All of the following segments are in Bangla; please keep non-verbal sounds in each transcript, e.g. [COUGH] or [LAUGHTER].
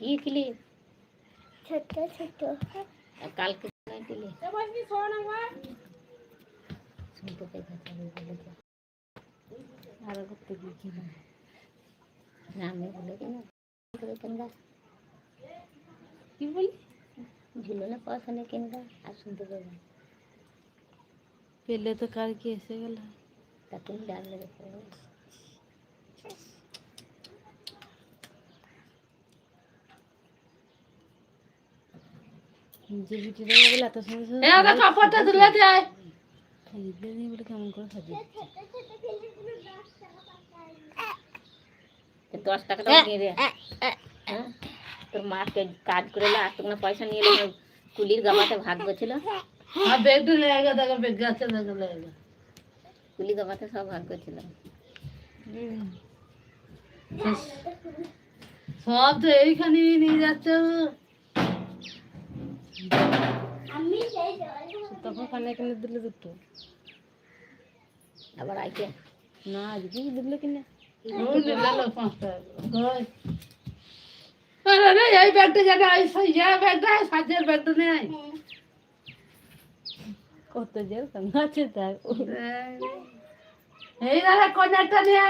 কি কিলি ছোট ছোট আর কালকে কোথায় কিলি শুনতে পাই কথা বলে তো। আরও করতে কি কি না না আমি বলে কেন করে কেনগা কি বলি ঝুলনে পয়সা নেই কেনগা আর শুনতে পাবে পেলে তো কার কি এসে গেল তা তুমি ডাকলে দেখো যে বিটিটা বলে এত সুন্দর সুন্দর এ ওটা কাপড়টা তুলে দেয় সাজিয়ে নিয়ে বলে কেমন করে সাজিয়ে দশ টাকা দাও নিয়ে দে হ্যাঁ? তোর মাকে কাজ করে আর তোকে পয়সা নিয়ে এলে কুলির গাবাতে ভাগ ছিল আর বেগটা লেগে দেখো বেগ গাছে দেখো লেগে কুলি গাবাতে সব ভাগ ছিল সব তো এইখানে নিয়ে যাচ্ছে। তখন কানে কিনে দিলে দুটো আবার আইকে না আজকে দিলে কিনে। আরে এই ব্যাগটা যেটা এই ইয়ে ব্যাগটা সাজের ব্যাগটা নেই কত যে আছে তার এই দাদা, কন্যাটা নিয়ে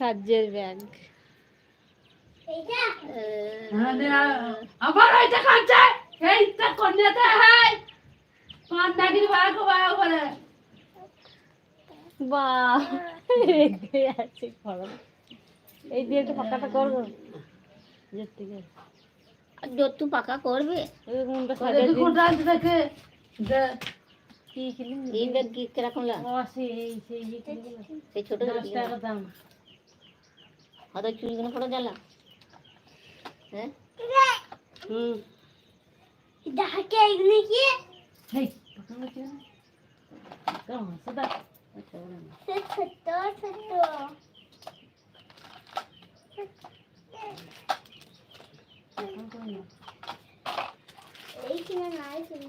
সাজের ব্যাগ এইটা হ্যাঁ, নিয়ে আয়। আবার ওইটা কাঁদছে এইটা কন্যাটা হাই কন্যাগির ভাগ ভাগ করে বা রেগে আছে খরচ এই দিয়ে একটু ফাঁকাটা করব যের থেকে। আর পাকা করবে। ছোট চুলগুলো পড়ে জ্বালা। হ্যাঁ হুম ডাকে এগুলো কি হেই পাকানো কি কেমন আছে দা আচ্ছা বলো না। সে ছোট ছোট এইখানে নাই তুমি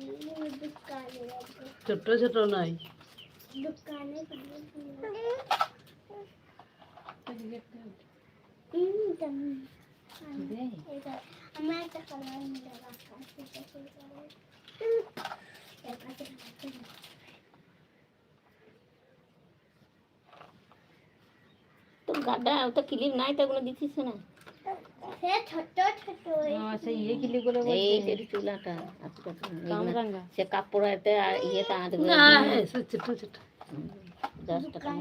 দোকানে আছে ছোট ছোট নাই দোকানে তো ক্লিপ নাই তো ওগুলো দিচ্ছিস না। সে ছোট ছোট সেই ইয়ে কিলি গুলো এই তেরি চুলাটা কামরাঙ্গা সে কাপড়েতে আর ইয়েতে আঁটবে না সে ছোট ছোট। টাকা।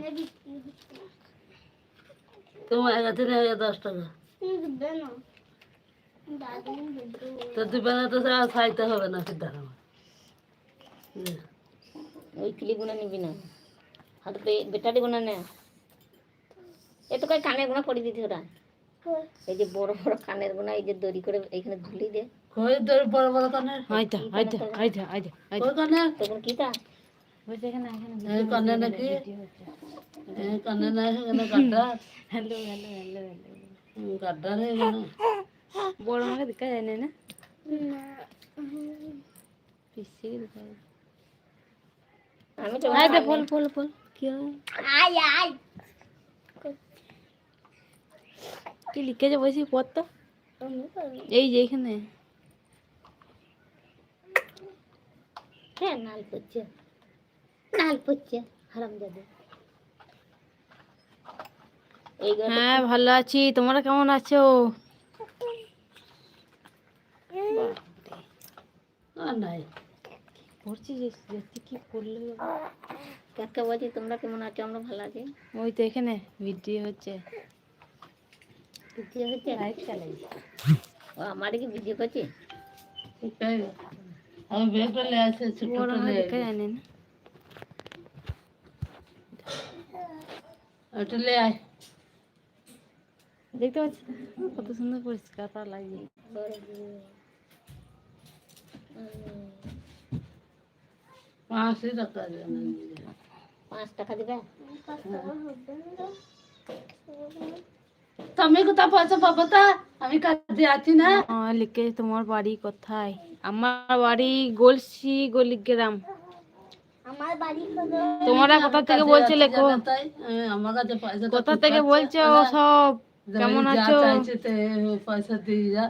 তো দিবে তো খাইতে হবে না সিদ্ধা খাওয়া ওই ক্লিপগুলো নিবি না। হাতে পে- বেটারি গুলো নে। এ তো কই কানেরগুলো পড়ে দিতে ওরা। এই যে বড় বড় কানেরগুলো এই যে দড়ি করে এইখানে ঝুলি দে। কই তোর বড় বড় কানের? আইতা আইতা আইতা আইতা কই তখন কানে নাকি? কানে না এখানে গাড্ডা [LAUGHS] হ্যালো হ্যালো হ্যালো হ্যালো। হুম, গাড্ডা রে এখানে বড় মাকে দেখা যায় না না না পিসি দেখা যায় আমি তো আই দে ফল ফল ফল কি হয়? আয় আয় কি লিখে যে বসি পড় তো আমি করব এই যে এখানে হ্যাঁ নাল পড়ছে নাল পড়ছে হারাম যাবে এই ঘরে হ্যাঁ ভালো আছি। তোমরা কেমন আছো? আর নাই। পড়ছি যে যাচ্ছি কি পড়লে কাকে বলছি তোমরা কেমন আছো? আমরা ভালো আছি। ওই তো এখানে ভিডিও হচ্ছে। ভিডিও হচ্ছে? লাইভ চালাই ও আমার কি ভিডিও করছে? এই, আমি বেগটা লে আছে ছোট বড় ছোট মাকে লে দেখা যায় না? না? ওটা লে আয়। দেখতে পাচ্ছি? কত সুন্দর পরিষ্কার লাগে পাঁচশো টাকা দেবে পাঁচ টাকা দিবে? তুমি কোথাও পয়সা পাবো তা আমি কাজে আছি না। লিখে তোমার বাড়ি কোথায়? আমার বাড়ি গলসি গলিগ্রাম। আমার বাড়ি হলো তোমরা কোথা থেকে বলছো লেখো। কোথা থেকে বলছো সব? কেমন আছো? চাইছে পয়সা দিয়ে যা।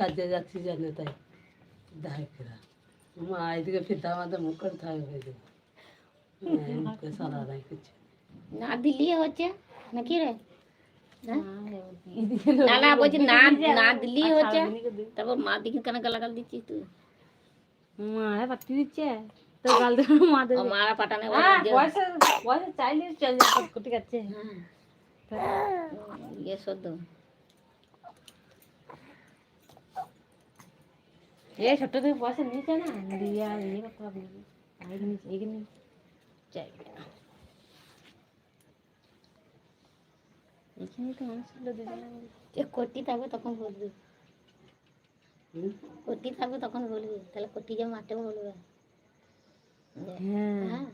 কাজে যাচ্ছি জানে তাই। দায় ফেরা মা এদিকে ফিরতে আমাদের মুখ করে থাকবে হয়ে যাবে। মুখে সারা নাই কিছু না দিলি হচ্ছে? নাকি রে? হ্যাঁ? না না বলছি না না দিলি হচ্ছে। তারপর মা দেখি কেন গালাগাল দিচ্ছিস তুই? মা পাতি দিচ্ছে। তো গাল দেবে মা দেবে মারা পাঠানে হ্যাঁ পয়সা পয়সা চাইলে চল যাবে ঠিক আছে ইয়ে সদ্য এ ছোট থেকে পয়সা নিয়েছে না দিয়ে আর ইয়ে করতে পারবে না এখানে এখানে তো মানুষ ছিল দুজনে যে কটি থাকবে তখন বলবি হুম? থাকবে তখন বলবি তাহলে কটি যে মাঠে বলবে হ্যাঁ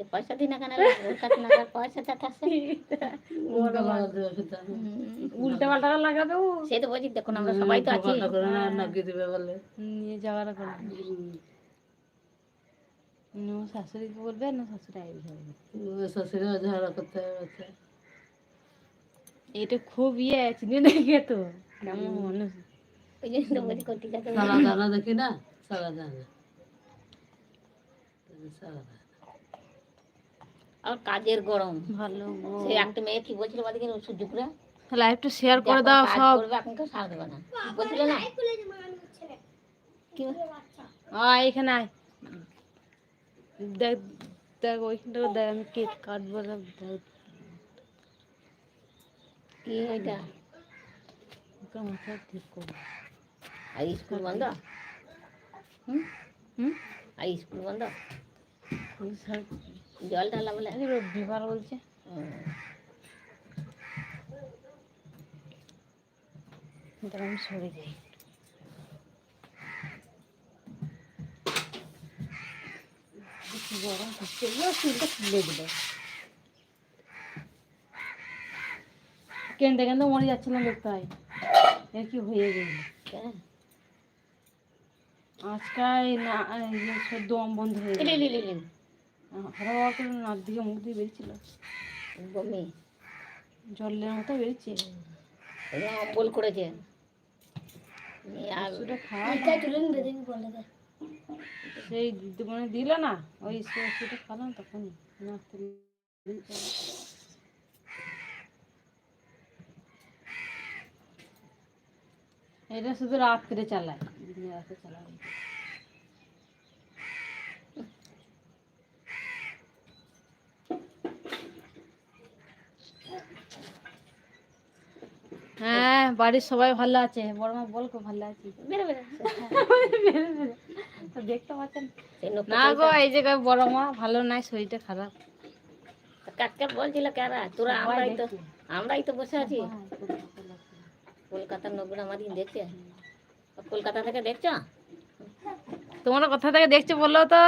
যে পয়সা দিই না কেন ওর কাছে না তার পয়সাটা থাকছে। উল্টো পাল্টা লাগাবে ও। তো বলছি দেখুন আমরা সবাই তো আছি। নিয়ে যাওয়ার। শাশুড়িকে বলবে না শাশুড়ি করতে হবে এটা খুব ইয়ে চিনি দেখে তো? কেমন মানুষ। ওই জন্য বলছি কটি সারা দানা দেখি না সারা দানা সারা দানা আর কাজের গরম। ভালো সে একটা মেয়ে কি বলছিল বাদিকে সূর্যপুরে লাইভটা শেয়ার করে দাও সব। করবে এখন কেউ সারা দেবে না। বলছিল না? আয় এখানে আয়। দেখ দেখ ওইখানটা দেখ আমি কেক কাটবো দেখ। কি ওইটা? ওকে মাথা ঠিক করব। আর স্কুল বন্ধ? হুম? হুম? আর স্কুল বন্ধ? সব জল ঢালা বলে রবিবার বলছে। আমি সরে যাই। গরম হচ্ছে চুলটা খুলে দিল। কেনতে কেনতে মরে যাচ্ছিলাম দেখতে হয় এর কি হয়ে গেল? কেন? আজকাল না দম বন্ধ হয়ে গেল। করে নাক দিকে মুখ দিয়ে বেরিয়েছিল বমি। জলের মতো বেরিয়েছে। অম্বল করেছে। আর সেই দিদি মানে দিল না ওই সে ওষুধটা খালাম তখনই। নাক এটা শুধু রাত্রে চালায় দিনে রাতে চালায়। হ্যাঁ বাড়ির সবাই ভালো আছে। বড় মা বল খুব ভালো আছি। বেরো বেরো। [LAUGHS] দেখতে পাচ্ছেন? না গো এই জায়গায় বড় মা ভালো নাই শরীরটা খারাপ। কাটকে বলছিল কারা তোরা আমরাই তো আমরাই তো বসে আছি। কলকাতার নবীন আমাদের দেখছে। কলকাতা থেকে দেখছ? তোমরা কোথা থেকে দেখছ বলল তো।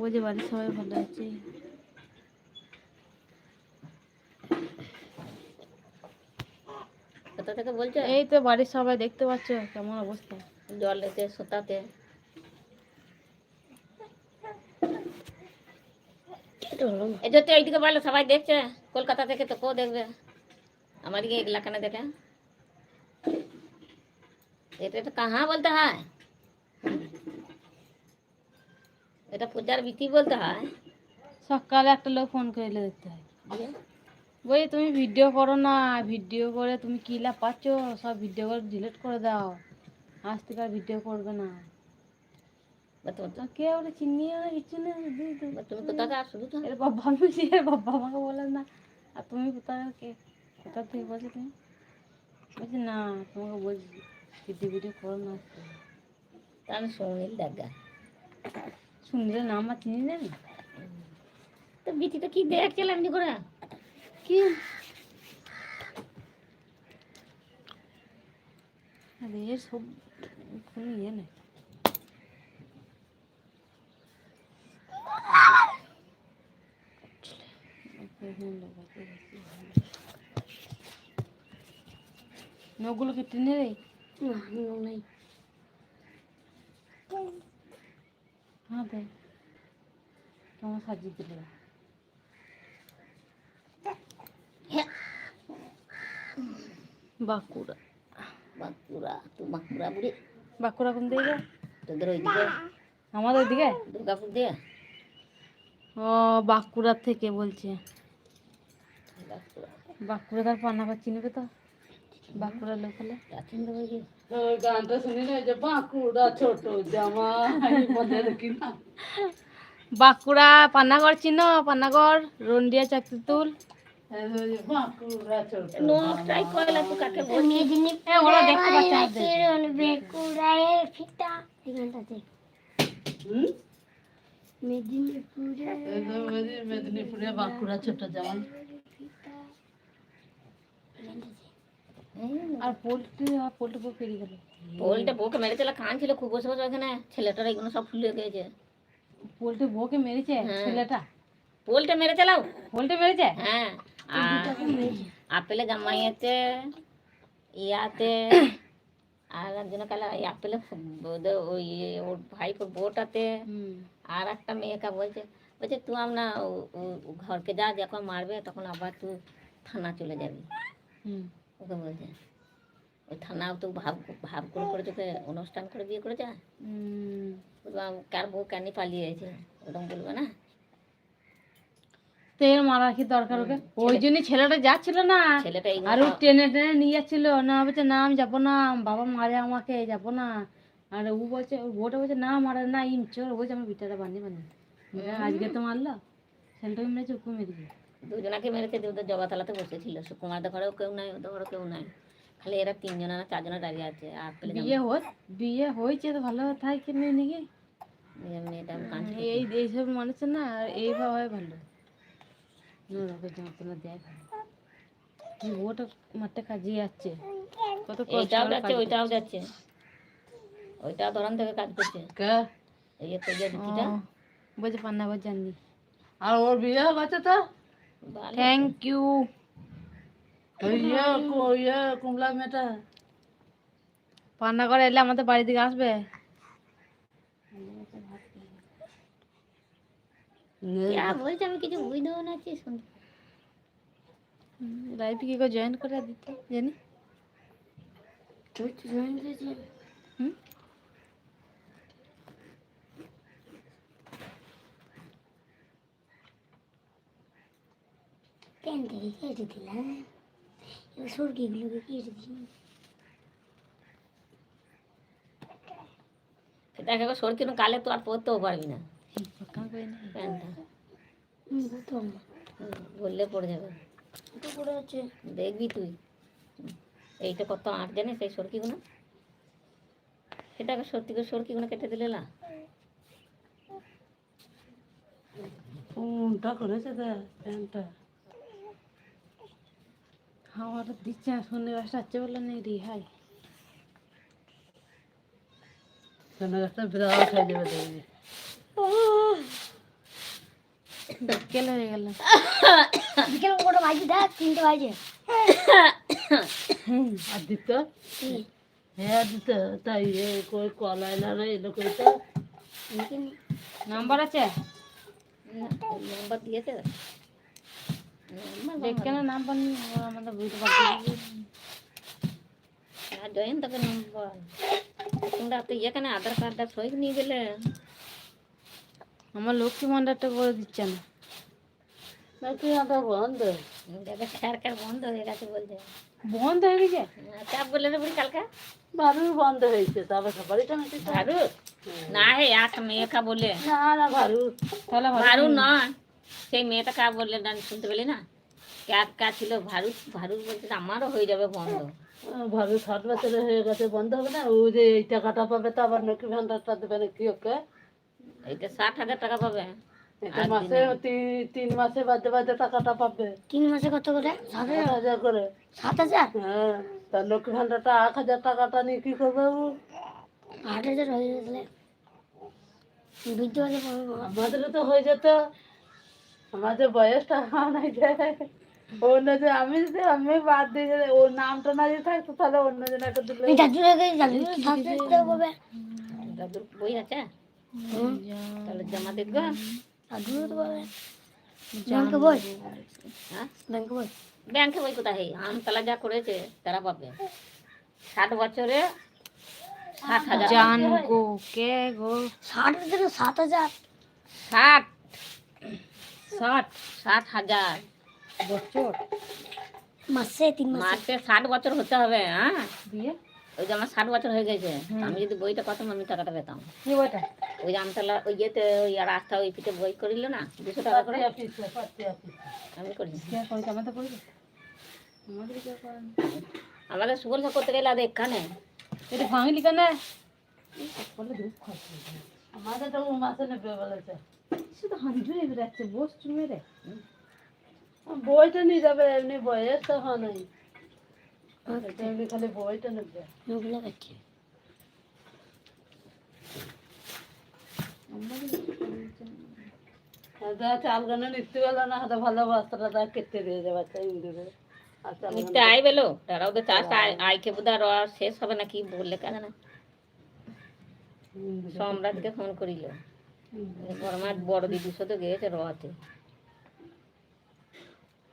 বলছে বাড়ির সবাই ভালো আছে। কোথা থেকে বলছো? এই তো বাড়ির সবাই দেখতে পাচ্ছ কেমন অবস্থা। জল এতে সোতাতে। এই যে এইদিকে বলো সবাই দেখছে? কলকাতা থেকে তো কেউ দেখবে। আমার দিকে এলাকানে দেখে। এটা তো কাহা বলতে হয়। এটা পূজার বিধি বলতে হয়। সকালে একটা লোক ফোন করে দেখতে হয়। বলি তুমি ভিডিও করো না ভিডিও করে তুমি কি লাভ পাচ্ছ? সব ভিডিও করে ডিলিট করে দাও। আজ থেকে আর ভিডিও করবে না। কে ওটা চিনি না কিছু না আর এর বাবা আমি এর বাবা আমাকে বলে না। আর তুমি কোথায় কে কোথা থেকে বলছো তুমি? বলছি না তোমাকে বলছি ভিডিও ভিডিও করো না। তা আমি শুনিল দেখা শুনলে না আমার চিনি না তো বিটিটা কি দেখছিল এমনি করে? কি? আরে এর সব কোনো ইয়ে নেই। নগুলো কেটে নে। রে নাই। হ্যাঁ দে কেমন সাজিয়ে দিলে? বাঁকুড়া। বাঁকুড়া তুই বাঁকুড়া বুড়ি। বাঁকুড়া কোন দিকে? তোদের ওইদিকে? আমাদের দিকে দুর্গাপুর দিয়ে? ও বাঁকুড়া থেকে বলছে। বাঁকুড়া। বাঁকুড়া তার পান্নাঘর চিনবে তো? বাঁকুড়া লোকালে প্রাচীন দেবো কি ওই গানটা শুনি না যে বাঁকুড়া ছোট জামা মনে বাঁকুড়া পান্নাগড় চিনো পান্নাগড় রন্ডিয়া চাকরিতুল এই যে বাঁকুড়া ছোট নটাই কয়লা তুই কাকে ওরা দেখতে পাচ্ছে না দেখ। কিরণ বেকুড়ায় ফিতা এখানটাতে হুম? মেদিনীপুরে এই যে মেদি- মেদিনীপুরে বাঁকুড়া ছোট জামা আর পোল্ট্রি আর পোল্ট্রি পুরো পেরিয়ে গেল পোলটা বউকে মেরে কান ছিল খুব বসে বসে ওখানে ছেলেটার এগুলো সব ফুলে গেছে পোল্ট্রি বউকে মেরেছে হ্যাঁ। ছেলেটা পোলটা মেরে চালাও পোল্ট্রি মেরেছে হ্যাঁ আর আপেলে জামাইয়াতে ইয়াতে আর একজন কালা আপেলে ওই ওর ভাইপোর বউটাতে হুম। আর একটা মেয়েকে বলছে বলছে তুই আমরা ঘরকে যা যখন মারবে তখন আবার তুই থানা চলে যাবি। ওকে বলছে ওই থানাও তো ভাব ভাব করে করে তোকে অনুষ্ঠান করে বিয়ে। বলব, আম- কার বউ কেন পালিয়েছে? ওরকম বলবে না? তো এর মারা কি দরকার ওকে? ওই জন্য ছেলেটা যাচ্ছিল না। আর ও টেনে টেনে নিয়ে যাচ্ছিল। না বলছে না আমি যাব না। বাবা মারে আমাকে যাব না। আর ও বলছে ওর বউটা বলছে না মারে না ইম চোর। বলছে আমার বিটাটা বান্ধি বিটা আজকে তো মারলো। ছেলেটাকে মেরেছে ওকে মেরেছে দুজনাকে মেরেছে ওদের জবাতলাতে বসেছিল। সুকুমারদের ঘরেও কেউ নাই ওদের ঘরেও কেউ নাই। খালি এরা তিনজনা না চারজনা দাঁড়িয়ে আছে। আর বিয়ে হো বিয়ে হয়েছে তো ভালো থাকে নাকি? মেয়েটা কাঁদছে এই এইসব মানুষের না এইভাবে ভালো। নোরাকে যন্ত্রণা দেয়। মাঠে কাজিয়ে যাচ্ছে। কত করে যাচ্ছে ওইটাও যাচ্ছে। ধরান থেকে কাজ করছে। কে? এই যে দিদিটা। বলছে পান্নাগর জাননি আর ওর বিয়ে গেছে তো? থ্যাংক ইউ কো- কুমলা মেয়েটা। পান্নাগর এলে আমাদের বাড়ি দিকে আসবে? বলছে আমি কিছু বুঝতেও না কি শুনতে লাইফে কি করে জয়েন করে দিতে জানি জয়েন করেছিস হুম কেন কেটে দিলাম এবার সরকিগুলোকে কেটে দিই সেটাকে সর কিনো কালে তো আর পড়তেও পারবি না বললে পড়ে যাবে। পড়ে আছে। দেখবি তুই। এইটা কত আট জানিস এই সরকিগুলো সেটাকে সত্যি করে সরকিগুলো কেটে দিলে না। কোনটা করেছে তো প্যান্টটা আমার দিচ্ছে শনিবার বলে নেই রিহাই। শোনা গাছটা বিরাট হয়ে যাবে দেখবি। কেলে হয়ে গেল। বিকেল কটা বাজে দেখ তিনটে বাজে। আর দিত হ্যাঁ দিত তাই কই কলাই না এলো কই তো? নাম্বার আছে? নাম্বার দিয়েছে। দেখে না নাম্বার। আমাদের বুঝতে পারছি আর জয়েন তোকে নাম্বার। তোমরা তো এখানে আধার কার্ডটা সই নিয়ে গেলে? আমার লক্ষ্মী ভান্ডারটা করে দিচ্ছে না। নাকি আটা বন্ধ। খেয়ার বন্ধ হয়ে গেছে বলছে। বন্ধ হয়ে গেছে? হ্যাঁ, চাপ বললে রে বুড়ি কালকে? বারুর বন্ধ হয়েছে তারপর সবারইটা নাকি ভারু না হে এক মেয়েকা বলে। না না বারুর তাহলে ভালো ভারু নয়। সেই মেয়েটা কা বললে না শুনতে পেলি না? কা কা ছিল? ভারু ভারু বলছে আমারও হয়ে যাবে বন্ধ। ভাবি ষাট বছরের হয়ে গেছে বন্ধ হবে না? ও যে এই টাকাটা পাবে তো আবার নাকি ভান্ডারটা দেবে নাকি ওকে? এইটা ষাট হাজার টাকা পাবে। এটা মাসে তিন- তিন মাসে বাদে বাদে টাকাটা পাবে। তিন মাসে কত করে? সাত হাজার? করে। সাত হাজার? হ্যাঁ তার লক্ষ্মী ভান্ডারটা আট হাজার টাকাটা নিয়ে কি করবে ও? আট হাজার হয়ে গেলে বৃদ্ধ হলে পাবে আমাদেরও তো হয়ে যেত। আমাদের বয়সটা নাই যায় অন্য যে আমি যদি আমি বাদ দিয়ে গেলে ওর নামটা না দিয়ে থাকতো তাহলে অন্য জনকে দিলে। পাবে দাদুর বই আছে? তাহলে জমা দেখব ব্যাংকে বই হ্যাঁ ব্যাংকে বই ব্যাংকে বই কোথায় হেই আমতলা যা করেছে তারা পাবে ষাট বছরে ষাট হাজার জান গো কে গো ষাট হাজার সাত হাজার ষাট ষাট ষাট হাজার বছর মাসে তিন মাসে মাসে ষাট বছর হতে হবে হ্যাঁ দিয়ে ওই যে আমার ষাট বছর হয়ে গেছে আমি যদি বইটা কত আমি টাকাটা পেতাম। কি বইটা? ওই যে আমতলা ওই যেতে ওই রাস্তা ওই পিঠে বই করিল না দুশো টাকা করে। আমি করি আমাদের সুগল করতে গেলে আর এখানে। এটা ভাঙলি কেন? আমাদের তো মাসে নেবে বলেছে। শুধু হাঁজুরে বেড়াচ্ছে বস চুমে রে বইটা নিয়ে যাবে এমনি বইয়ের তো হয় নাই এমনি খালি বইটা নেবে। ওগুলো দেখি। যা চাল গানে নিতে গেল না হাতে ভালো বস্ত্রটা তা কেটে দিয়ে যাবে ইন্দুরে। আর নিতে আই বেলো তারা ওদের চাষ বোধহয় রস শেষ হবে নাকি বললে কেন না? সম্রাটকে ফোন করিল। আমার বড় দিদির সাথে গিয়েছে রতে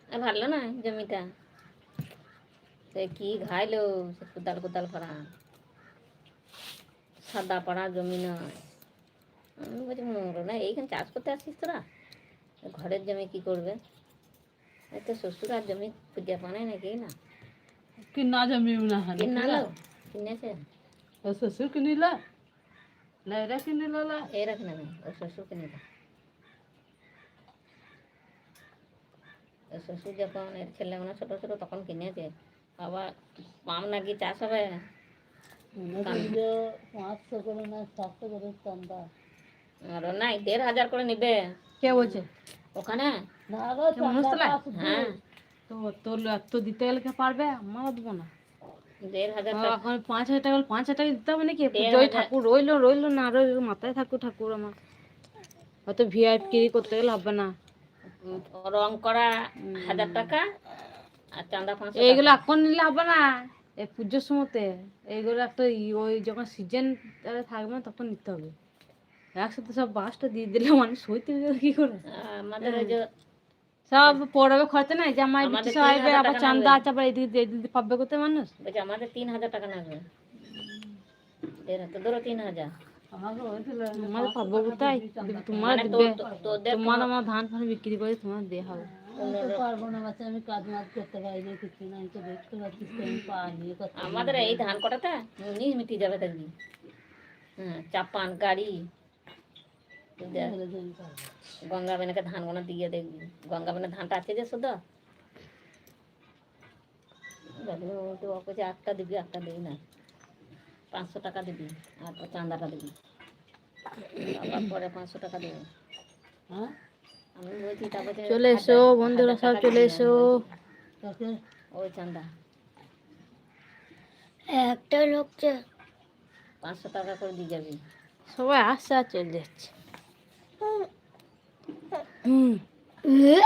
আর ভালো না জমিটা? সে কি ঘাইলো সে কোদাল কোদাল করা সাদা পাড়া জমি নয় আমি বলছি মোর না এইখানে চাষ করতে আসিস তোরা? ঘরের জমি কি করবে? তো শ্বশুর আর জমি খুঁজে পানায় নাকি না? কিনা জমি না কিনালো? কিনেছে? ও শ্বশুর কিনিলা? লাইরা কিনিলা লা এই রাখ না ওর শ্বশুর ওর শ্বশুর যখন এর ছেলেগুলো ছোট ছোট তখন কিনেছে। আবার পাম নাকি চাষ হবে? পাঁচশো করে না সাতশো করে চান্দা আর নাই দেড় হাজার করে নিবে। কে বলছে? ওখানে? হ্যাঁ। তো তোর এত দিতে গেলে কে পারবে? আমরা দেবো না। দেড় হাজার এখন পাঁচ হাজার টাকা পাঁচ হাজার টাকা দিতে হবে নাকি? ঠাকুর রইল রইল না রইল মাথায় ঠাকুর ঠাকুর আমার। অত ভিআইপি করতে গেলে হবে না। রং করা হাজার টাকা এইগুলো এখন নিলে হবে না। এই পুজোর সময়তে এইগুলো একটা ওই যখন সিজন থাকবে না তখন নিতে হবে। একসাথে সব বাসটা দিয়ে দিলে মানুষ সইতে গেলে কি করে? আমাদের ওই যে সব পড়াবে খরচা নাই? জামাই আমাদের বিটি সবাই আবার চান্দা আছে আবার এদিকে এদিকে পাবে কোথায় মানুষ? বলছে আমাদের তিন হাজার টাকা লাগবে দেড় ধরো তিন হাজার। আমাকে পাবো কোথায়? তোমার মানে তোমার আমার ধান ফান বিক্রি করে তোমার দেওয়া হবে। আমি তো পারব না বাচ্চা আমি কাজ মাজ করতে পারি না কিছু না আমি তো দেখতে পাচ্ছিস তো আমি পা নিয়ে করতে আমাদের এই ধান কটাতে? নিজ মিটি যাবে দেখবি হ্যাঁ চাপান গাড়ি। তুই দেখ, পারি আমি পারব গঙ্গা বেনাকে ধান গোনা দিয়ে দেখবি। গঙ্গা বেনা ধানটা আছে যে শুধু? দেখবি ও তো অপচে একটা দিবি একটা দিবি না। পাঁচশো টাকা দিবি আর তো চাঁদাটা দিবি। আবার পরে পাঁচশো টাকা দেবে। হ্যাঁ? আমি বলছি তারপরে চলে এসো বন্ধুরা সব চলে এসো। ওই চাঁদা একটা লোক যে পাঁচশো টাকা করে দিয়ে যাবি। সবাই আসছে আর চলে যাচ্ছে। হয়ে।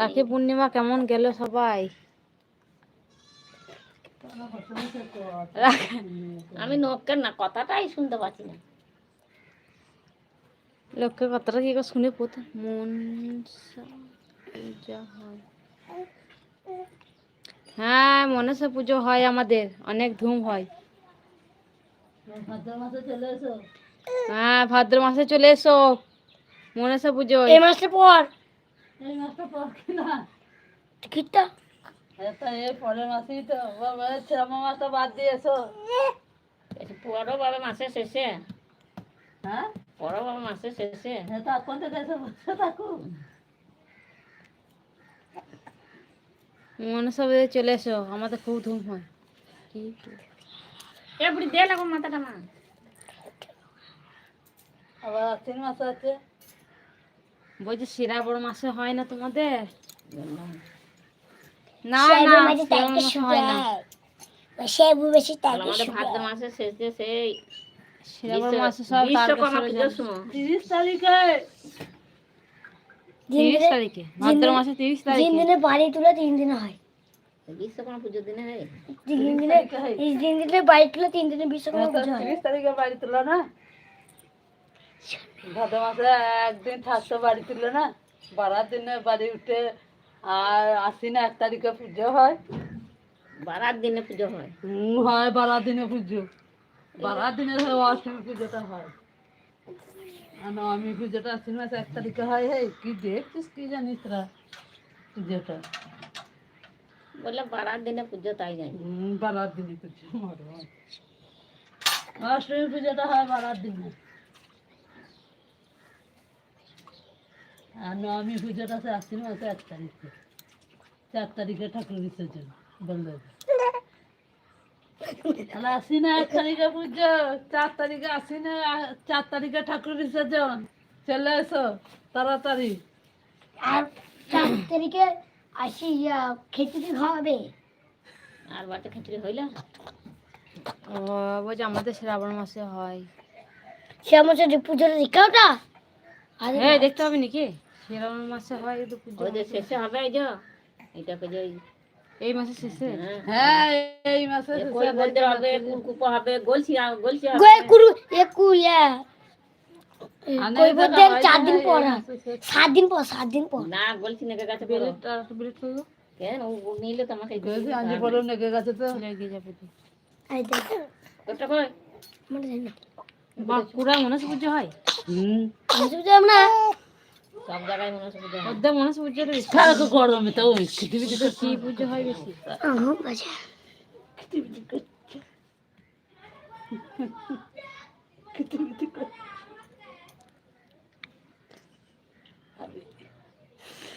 রাখি পূর্ণিমা কেমন গেল সবাই? আমি নকের না কথাটাই শুনতে পাচ্ছি না। লোকের কথাটা কি করে শুনে প্রথম মন পূজা হয় হ্যাঁ মনসা পুজো হয় আমাদের অনেক ধুম হয় ভাদ্র মাসে চলে এসো হ্যাঁ ভাদ্র মাসে চলে এসো মনসা পুজো এই মাসের পর এই মাসটা পর কিনা টিকিটটা পরের মাসেই তো মাসটা বাদ দিয়ে এসো পরও বাবা মাসের শেষে হ্যাঁ বাবা মাসের শেষে বসে মনসা চলে এসো আমাদের খুব ধুম হয় কি এ দে লাগো মাথাটা মা আবার আশ্বিন মাস আছে বলছি শিরা বড় মাসে হয় না তোমাদের না না মাসে মাসে হয় না ভাদ্র মাসের শেষে সেই মাসে সব তিরিশ তারিখে। তিরিশ তারিখে ভাদ্র মাসে তিরিশ তিন দিনে বাড়ি তুলে তিন দিনে হয়। বিশ্বকর্মা পুজোর দিনে হয়। তিন দিনে এই তিন দিনে বাড়ি তুলে তিন দিনে বিশ্বকর্মা পুজো হয়। তিরিশ তারিখে বাড়ি তুলো না? ভাদ্র মাসে একদিন থাকতো বাড়ি তুলো না? বারাত দিনে বাড়ি উঠে আর আশ্বিনে এক তারিখে পুজো হয়। বারাত দিনে পুজো হয়। হুম, হয় বারাত দিনে পুজো। বারাত দিনে হয় অষ্টমী পুজোটা হয়। আর নবমী পুজোটা আশ্বিন মাসে এক তারিখে হয় হে কি দেখছিস কি জানিস তোরা পুজোটা? বললে বারাত দিনে পুজো তাই জানি। হুম, বারাত দিনে পুজো মরো। অষ্টমী পুজোটা হয় বারাত দিনে। আর নবমী পুজোটা আছে আশ্বিন মাসে এক তারিখে। চার তারিখে ঠাকুর বিসর্জন বলল। এক তারিখে পুজো চার তারিখে চার তারিখে ঠাকুর বিসর্জন। চলে এসো তাড়াতাড়ি। আর চার তারিখে আসি খাওয়াবে। আর খিচুড়ি হইল? ও বলছে আমাদের শ্রাবণ মাসে হয়। দেখাওটা আরে হ্যাঁ দেখতে হবে নাকি? শ্রাবণ মাসে হয় তো পুজো যে শেষে হবে এই যে। এটাকে যে এই মাসে শেষে? হ্যাঁ হ্যাঁ এই মাসে কই বলতে হবে কুকুপ হবে? গলছি গলছি হবে গোয়ে কুরু এ কুয়া কই বলতে চার দিন পর সাত দিন পর সাত দিন পর। না গলছি নাকি গাছে পড়ো বিলেট করব কেন? ও নিলে তো আমাকে গেছি আঞ্জি পড়ে নেগে গেছে তো। লেগে যাবে তো। এই দেখ ওটা কই? মনে জানি না। বাঁকুড়া মনসা হয়? হুম বুঝতে পারলাম না সব জায়গায় মনে হচ্ছে পুজো। অর্ধেক মনসা পুজো খারাপ গরমে তো ওই পৃথিবীতে তো কি পুজো হয় বেশি? আহ, বাজে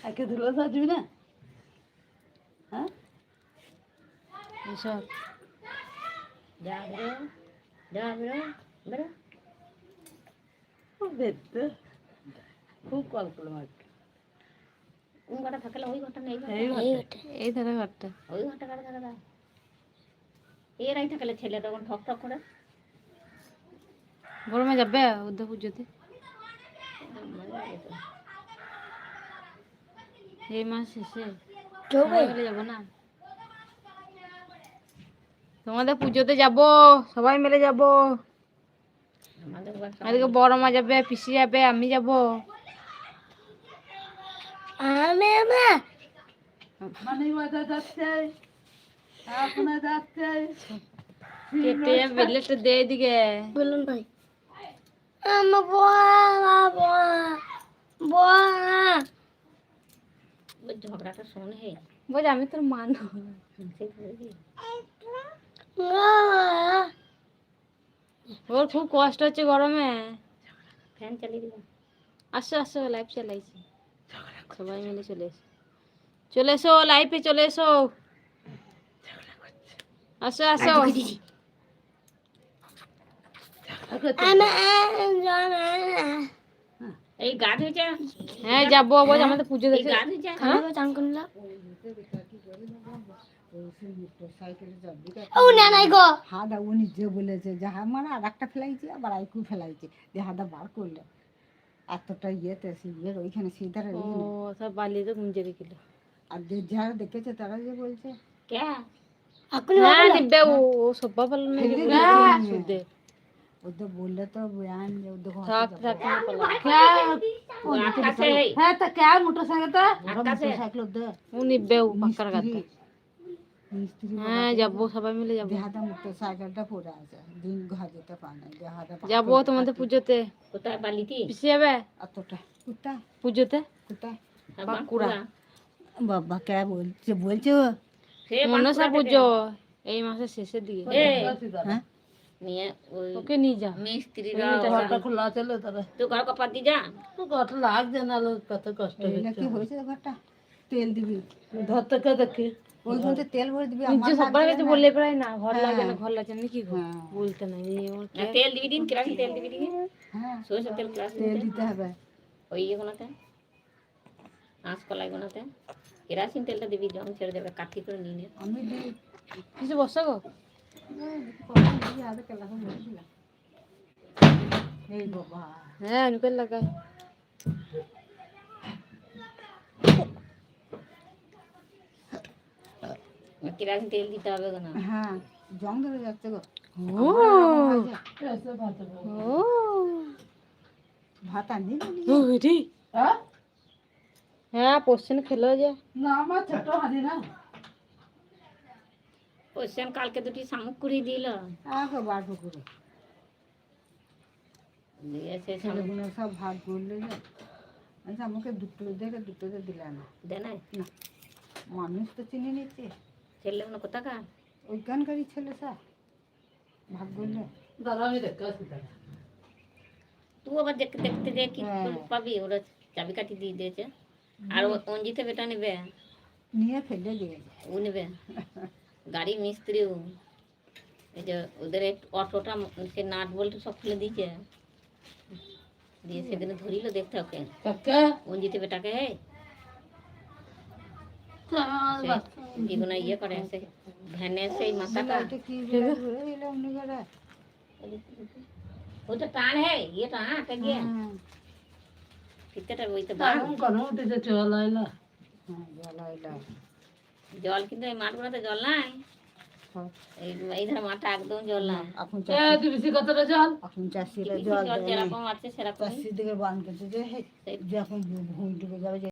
একে ধুলো সাজবি না? হ্যাঁ? এসব। যা বেরো যা বেরো দেখতে খুব কল করলাম আর কি। কোন ঘরটা থাকলে ওই ঘরটা নেই? এই ঘরটা। এই ধারে ঘরটা। ওই ঘরটা কাটা থাকা দাও এরাই থাকলে ছেলে তখন ঠক ঠক করে। গরমে যাবে অর্ধেক পুজোতে। এই মাস শেষে। যাবে? না? তোমাদের পুজোতে যাব সবাই মিলে যাব। এদিকে বড় মা যাবে পিসি যাবে আমি যাব। আমি আমরা মানে বাজার যাচ্ছে আপনার যাচ্ছে। কেটে বেলেটে দে এদিকে। বলুন ভাই। আমার বয়া বয়া বয়া। ঝগড়াটা শোন হে। বলছে আমি তোর মানো। ওর খুব কষ্ট হচ্ছে গরমে। ফ্যান চালিয়ে দিবা আসো আসো লাইভ চালাইছি। সবাই মিলে চলে এসো। চলে এসো লাইভে চলে এসো। আসো আসো। এই গা ধুয়েছে হ্যাঁ যাব আমাদের পুজো দেখে গা ধুয়েছে চান করলা ও না নাই গো। হাদা ও নিজে বলেছে যে হ্যাঁ মানে আর একটা ফেলাইছে আবার আইকু ফেলাইছে। যে হাদা বার করলে। এতটা ইয়েতে সে ইয়ের ওইখানে সিধারে ও সব বালিতে গুঞ্জে রেখেছিল আর যে যারা দেখেছে তারা যে বলছে কে এখন হ্যাঁ দিব্যা ও ও হ্যাঁ কে যাব সবাই মিলে যাব। দেহাদা মোটর সাইকেলটা পড়ে আছে। দিন ঘর যেতে পারে না দেহাদা যাব তোমাদের পুজোতে। কোথায়? বালিতি? পিসি যাবে? এতটা কোথায় পুজোতে? কোথায় বাঁকুড়া। বাবা কে বলছে বলছে মনসা পুজো এই মাসের শেষের দিকে। হ্যাঁ? নিয়ে ওকে নিয়ে যা। মিস্ত্রিরা ঘরটা খোলা ছিল তারা। তুই ঘর কপাত দি যা। ঘরটা লাগছে না লোক কত কষ্ট এগুলা কি হয়েছে ঘরটা তেল দিবি। ধর থেকে দেখি? ওইখানে তেল ভরে দিবি নিজে আমার সবার কাছে বললে প্রায় না ঘর হ্যাঁ। লাগে না ঘর লাগে না কি গো হ্যাঁ। বলতে নাই এই আমার না, তেল দিবি দিন কিরাসিন তেল দিবি দিন। হ্যাঁ। সরষের তেল কিরাসিন তেল। তেল দিতে হবে। ওই ইয়েগুলোতে আঁশকলাই গুলোতে কেরাসিন তেলটা দিবি জং ছেড়ে দেবে কাঠি করে নিয়ে নে। আমি দিই কিছু বসা গো। এই বাবা। হ্যাঁ আমি করে কেরাসিন তেল দিতে হবে না হ্যাঁ জং ধরে যাচ্ছে গো। ও। ও। ভাত আনি ও রে। হ্যাঁ হ্যাঁ পশ্চিম খেলো যে। না আমার ছোট হাঁড়ি না। কোশ্চেন কালকে দুটি শামুক কুড়িয়ে দিল। আগে বার পুকুরে। দিয়ে সে ছেলেগুলো সব ভাগ করলে যে। আচ্ছা আমাকে দুটো দেখে দুটোতে দিলে না দেয় নাই না। মানুষ তো চিনে নিচ্ছে। ছেলেগুলো কোথাকার ওইখানকারই ছেলে স্যার। ভাগ করলে দাঁড়া আমি দেখতে আসি তুই আবার দেখতে দেখতে যে কি হ্যাঁ। পাবি ওরা চাবি কাটি দিয়ে দিয়েছে। আর অঞ্জিতে বেটা নেবে? নিয়ে ফেলে দিয়েছে ও নেবে? গাড়ি মিস্ত্রিও এই যে ওদের একটু অটোটা সে নাট বল্টু সব খুলে দিয়েছে। দিয়ে সেদিনে ধরিল দেখতে ওকে। অঞ্জিতে বেটাকে হে যেগুলো ইয়ে করে সে ভ্যানে সেই মাথাটা টান হে ইয়ে টান গিয়ে হ্যাঁ ফিতেটা আইলা হ্যাঁ জল কিন্তু এই মাঠগুলোতে জল নাই এই ধারে মাঠটা একদম জল এখন বেশি কতটা জল চাষিরা জল। যেরকম আছে সেরকম চাষির দিকে বান করছে যে যখন ভুঁই ডুবে যাবে যে